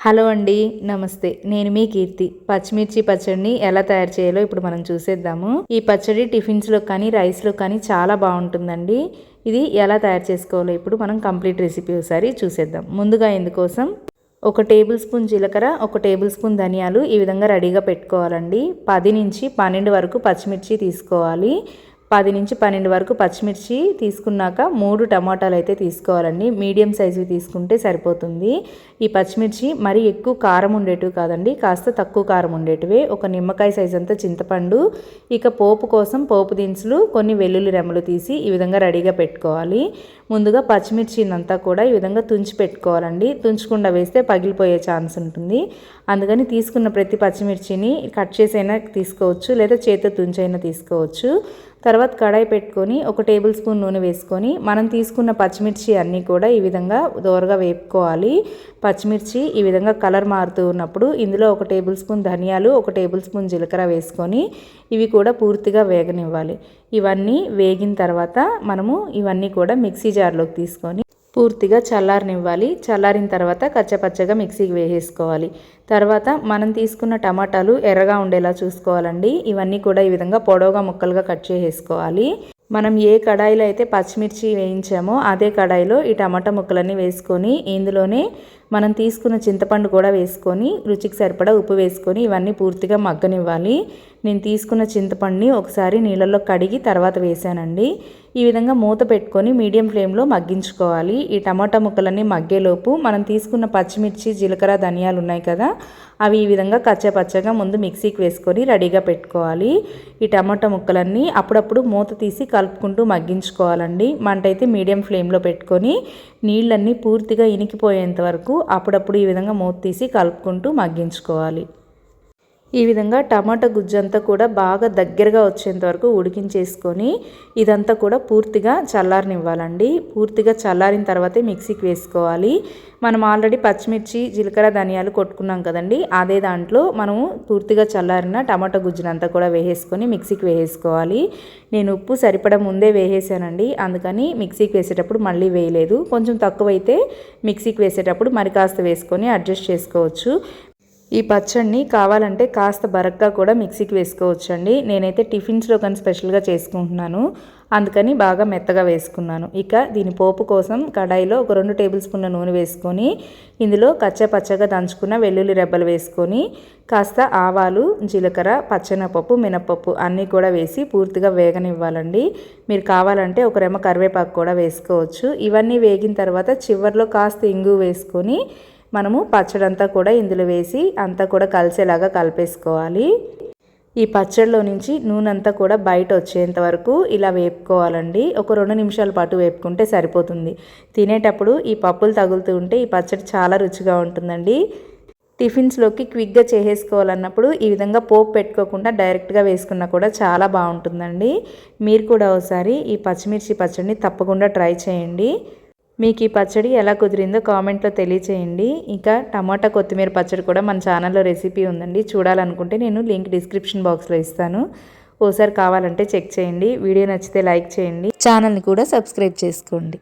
Hello అండి నమస్తే. నేను మీ కీర్తి. పచ్చిమిర్చి పచ్చడిని ఎలా తయారు చేయాలో ఇప్పుడు మనం చూసేద్దాము. ఈ పచ్చడి టిఫిన్స్లో కానీ రైస్లో కానీ చాలా బాగుంటుందండి. ఇది ఎలా తయారు చేసుకోవాలో ఇప్పుడు మనం కంప్లీట్ రెసిపీ ఒకసారి చూసేద్దాం. ముందుగా ఇందుకోసం ఒక టేబుల్ స్పూన్ జీలకర్ర ఒక టేబుల్ స్పూన్ ధనియాలు ఈ విధంగా రెడీగా పెట్టుకోవాలండి. పది నుంచి పన్నెండు వరకు పచ్చిమిర్చి తీసుకోవాలి. పది నుంచి పన్నెండు వరకు పచ్చిమిర్చి తీసుకున్నాక మూడు టమాటాలు అయితే తీసుకోవాలండి. మీడియం సైజువి తీసుకుంటే సరిపోతుంది. ఈ పచ్చిమిర్చి మరీ ఎక్కువ కారం ఉండేటివి కాదండి. కాస్త తక్కువ కారం ఉండేటివే. ఒక నిమ్మకాయ సైజ్ అంతా చింతపండు ఇక పోపు కోసం పోపు దినుసులు కొన్ని వెల్లుల్లి రెమ్మలు తీసి ఈ విధంగా రెడీగా పెట్టుకోవాలి. ముందుగా పచ్చిమిర్చినంతా కూడా ఈ విధంగా తుంచి పెట్టుకోవాలండి. తుంచకుండా వేస్తే పగిలిపోయే ఛాన్స్ ఉంటుంది. అందుకని తీసుకున్న ప్రతి పచ్చిమిర్చిని కట్ చేసైనా తీసుకోవచ్చు లేదా చేతితో తుంచైనా తీసుకోవచ్చు. తర్వాత కడాయి పెట్టుకొని ఒక టేబుల్ స్పూన్ నూనె వేసుకొని మనం తీసుకున్న పచ్చిమిర్చి అన్నీ కూడా ఈ విధంగా దోరగా వేపుకోవాలి. పచ్చిమిర్చి ఈ విధంగా కలర్ మారుతూ ఉన్నప్పుడు ఇందులో ఒక టేబుల్ స్పూన్ ధనియాలు ఒక టేబుల్ స్పూన్ జీలకర్ర వేసుకొని ఇవి కూడా పూర్తిగా వేగనివ్వాలి. ఇవన్నీ వేగిన తర్వాత మనము ఇవన్నీ కూడా మిక్సీ జార్లోకి తీసుకొని పూర్తిగా చల్లారనివ్వాలి. చల్లారిన తర్వాత కచ్చపచ్చగా మిక్సీకి వేసేసుకోవాలి. తర్వాత మనం తీసుకున్న టమాటాలు ఎర్రగా ఉండేలా చూసుకోవాలండి. ఇవన్నీ కూడా ఈ విధంగా పొడవుగా ముక్కలుగా కట్ చేసేసుకోవాలి. మనం ఏ కడాయిలో అయితే పచ్చిమిర్చి వేయించామో అదే కడాయిలో ఈ టమాటా ముక్కలన్నీ వేసుకొని ఇందులోనే మనం తీసుకున్న చింతపండు కూడా వేసుకొని రుచికి సరిపడా ఉప్పు వేసుకొని ఇవన్నీ పూర్తిగా మగ్గనివ్వాలి. నేను తీసుకున్న చింతపండుని ఒకసారి నీళ్ళల్లో కడిగి తర్వాత వేసానండి. ఈ విధంగా మూత పెట్టుకొని మీడియం ఫ్లేమ్లో మగ్గించుకోవాలి. ఈ టమాటా ముక్కలన్నీ మగ్గేలోపు మనం తీసుకున్న పచ్చిమిర్చి జీలకర్ర ధనియాలు ఉన్నాయి కదా అవి ఈ విధంగా కచ్చపచ్చగా ముందు మిక్సీకి వేసుకొని రెడీగా పెట్టుకోవాలి. ఈ టమాటా ముక్కలన్నీ అప్పుడప్పుడు మూత తీసి కలుపుకుంటూ మగ్గించుకోవాలండి. మంట అయితే మీడియం ఫ్లేమ్లో పెట్టుకొని నీళ్ళన్నీ పూర్తిగా ఇనికిపోయేంత వరకు అప్పుడప్పుడు ఈ విధంగా మూత తీసి కలుపుకుంటూ మగ్గించుకోవాలి. ఈ విధంగా టమాటా గుజ్జంతా కూడా బాగా దగ్గరగా వచ్చేంత వరకు ఉడికించేసుకొని ఇదంతా కూడా పూర్తిగా చల్లారనివ్వాలండి. పూర్తిగా చల్లారిన తర్వాతే మిక్సీకి వేసుకోవాలి. మనం ఆల్రెడీ పచ్చిమిర్చి జీలకర్ర ధనియాలు కొట్టుకున్నాం కదండి. అదే దాంట్లో మనము పూర్తిగా చల్లారిన టమాటా గుజ్జునంతా కూడా వేసేసుకొని మిక్సీకి వేసేసుకోవాలి. నేను ఉప్పు సరిపడ ముందే వేసేసానండి. అందుకని మిక్సీకి వేసేటప్పుడు మళ్ళీ వేయలేదు. కొంచెం తక్కువైతే మిక్సీకి వేసేటప్పుడు మరి కాస్త వేసుకొని అడ్జస్ట్ చేసుకోవచ్చు. ఈ పచ్చడిని కావాలంటే కాస్త బరక్గా కూడా మిక్సీకి వేసుకోవచ్చండి. నేనైతే టిఫిన్స్లో కానీ స్పెషల్గా చేసుకుంటున్నాను. అందుకని బాగా మెత్తగా వేసుకున్నాను. ఇక దీని పోపు కోసం కడాయిలో ఒక రెండు టేబుల్ స్పూన్ల నూనె వేసుకొని ఇందులో కచ్చ పచ్చగా దంచుకున్న వెల్లుల్లి రెబ్బలు వేసుకొని కాస్త ఆవాలు జీలకర్ర పచ్చెనపప్పు మినపప్పు అన్నీ కూడా వేసి పూర్తిగా వేగనివ్వాలండి. మీరు కావాలంటే ఒక రెమ్మ కరివేపాకు కూడా వేసుకోవచ్చు. ఇవన్నీ వేగిన తర్వాత చివరిలో కాస్త ఇంగు వేసుకొని మనము పచ్చడంతా కూడా ఇందులో వేసి అంతా కూడా కలిసేలాగా కలిపేసుకోవాలి. ఈ పచ్చడిలో నుంచి నూనె అంతా కూడా బయట వచ్చేంత వరకు ఇలా వేపుకోవాలండి. ఒక రెండు నిమిషాల పాటు వేపుకుంటే సరిపోతుంది. తినేటప్పుడు ఈ పప్పులు తగులుతూ ఉంటే ఈ పచ్చడి చాలా రుచిగా ఉంటుందండి. టిఫిన్స్లోకి క్విక్గా చేసేసుకోవాలన్నప్పుడు ఈ విధంగా పోపు పెట్టుకోకుండా డైరెక్ట్గా వేసుకున్నా కూడా చాలా బాగుంటుందండి. మీరు కూడా ఒకసారి ఈ పచ్చిమిర్చి పచ్చడిని తప్పకుండా ట్రై చేయండి. మీకు ఈ పచ్చడి ఎలా కుదిరిందో కామెంట్లో తెలియచేయండి. ఇంకా టమాటా కొత్తిమీర పచ్చడి కూడా మన ఛానల్లో రెసిపీ ఉందండి. చూడాలనుకుంటే నేను లింక్ డిస్క్రిప్షన్ బాక్స్లో ఇస్తాను. ఓసారి కావాలంటే చెక్ చేయండి. వీడియో నచ్చితే లైక్ చేయండి. ఛానల్ని కూడా సబ్స్క్రైబ్ చేసుకోండి.